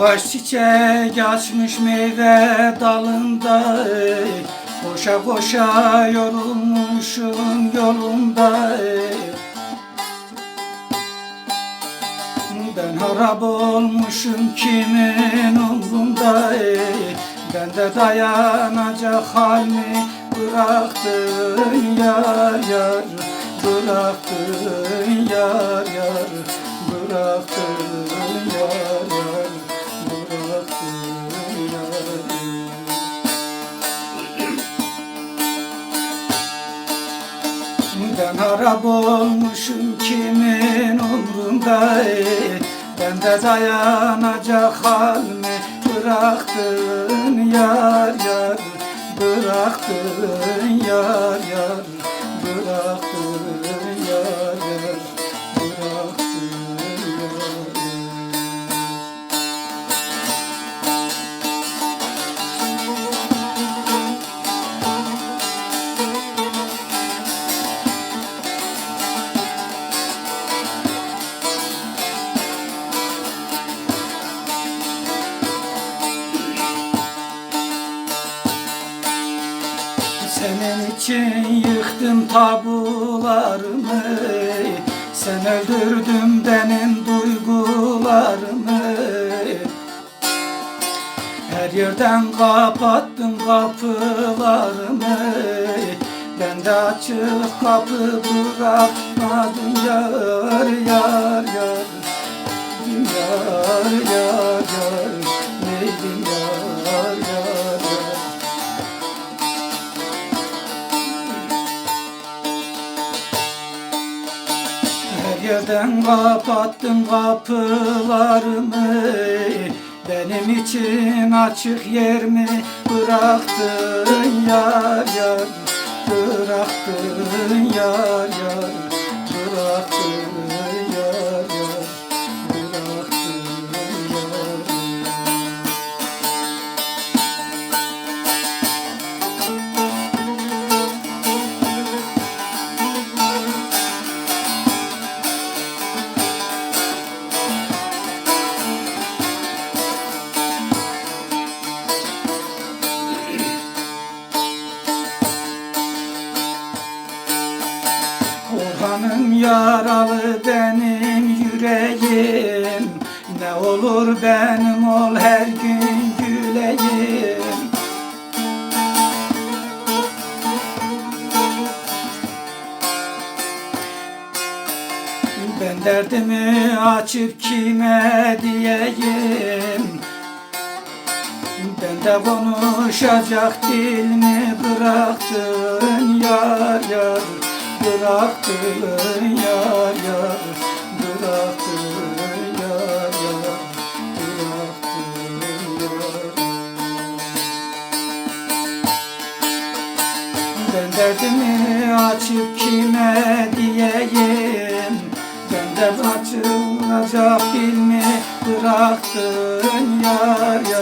Ağaç çiçek açmış meyve dalında. Koşa koşa yorulmuşum yolunda. Ben harap olmuşum kimin umrunda. Ben de dayanacak hal mi bıraktın yar yar Bıraktın yar yar Bıraktın Ben harap olmuşum kimin umrunda? Ey Ben de dayanacak hal mi bıraktın yar yar Bıraktın yar yar Bıraktın Senin için yıktım tabularımı. Sen öldürdün benim duygularımı. Her yerden kapattın kapılarımı. Ben de açık kapı yar yar Yar Her yerden kapattın kapılarımı. Benim için açık yer mi bıraktın yar yar? Bıraktın yar yar Bıraktın Orhan'ım yaralı benim yüreğim. Ne olur benim ol her gün güleyim. Ben derdimi açıp kime diyeyim? Ben de konuşacak dil mi bıraktın yar yar Bıraktın yar yar Bıraktın yar yar Bıraktın yar Ben derdimi açıp kime diyeyim? Ben de açılacak dil mi? Bıraktın yar yar